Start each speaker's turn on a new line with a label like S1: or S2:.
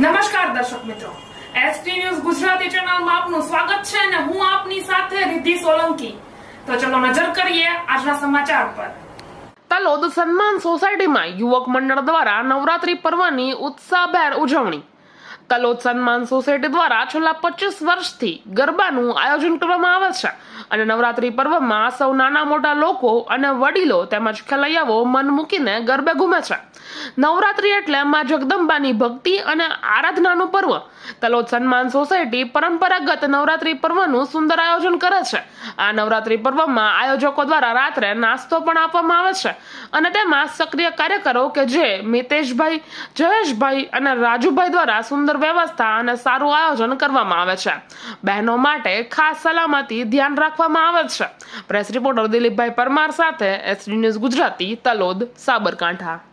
S1: નમસ્કાર દર્શક મિત્રો. એસટી ન્યૂઝ ગુજરાતી ચેનલમાં આપનું સ્વાગત છે અને હું આપની સાથે રિદ્ધિ સોલંકી. તો ચલો નજર કરીએ આજના સમાચાર પર.
S2: તલોદ સન્માન સોસાયટીમાં યુવક મંડળ દ્વારા નવરાત્રી પર્વની ઉત્સાહભેર ઉજવણી. તલોદ સન્માન સોસાયટી દ્વારા છેલ્લા પચીસ વર્ષથી ગરબાનું આયોજન કરવામાં આવે છે અને નવરાત્રી પર્વમાં સૌ નાના મોટા લોકો અને વડીલો તેમજ ખેલૈયાઓ મન મૂકીને ગરબે ઘૂમે છે. નવરાત્રી એટલે માં જગદંબાની ભક્તિ અને આરાધનાનું પર્વ. તલોદ સન્માન સોસાયટી પરંપરાગત નવરાત્રી પર્વનું સુંદર આયોજન કરે છે. આ નવરાત્રી પર્વમાં આયોજકો દ્વારા રાત્રે નાસ્તો પણ આપવામાં આવે છે અને તેમાં સક્રિય કાર્યકરો કે જે મિતેશભાઈ, જયેશભાઈ અને રાજુભાઈ દ્વારા સુંદર વ્યવસ્થા અને સારું આયોજન કરવામાં આવે છે. બહેનો માટે ખાસ સલામતી ધ્યાન રાખવામાં આવે છે. પ્રેસ રિપોર્ટર દિલીપભાઈ પરમાર સાથે એસડી ન્યૂઝ ગુજરાતી તલોદ સાબરકાંઠા.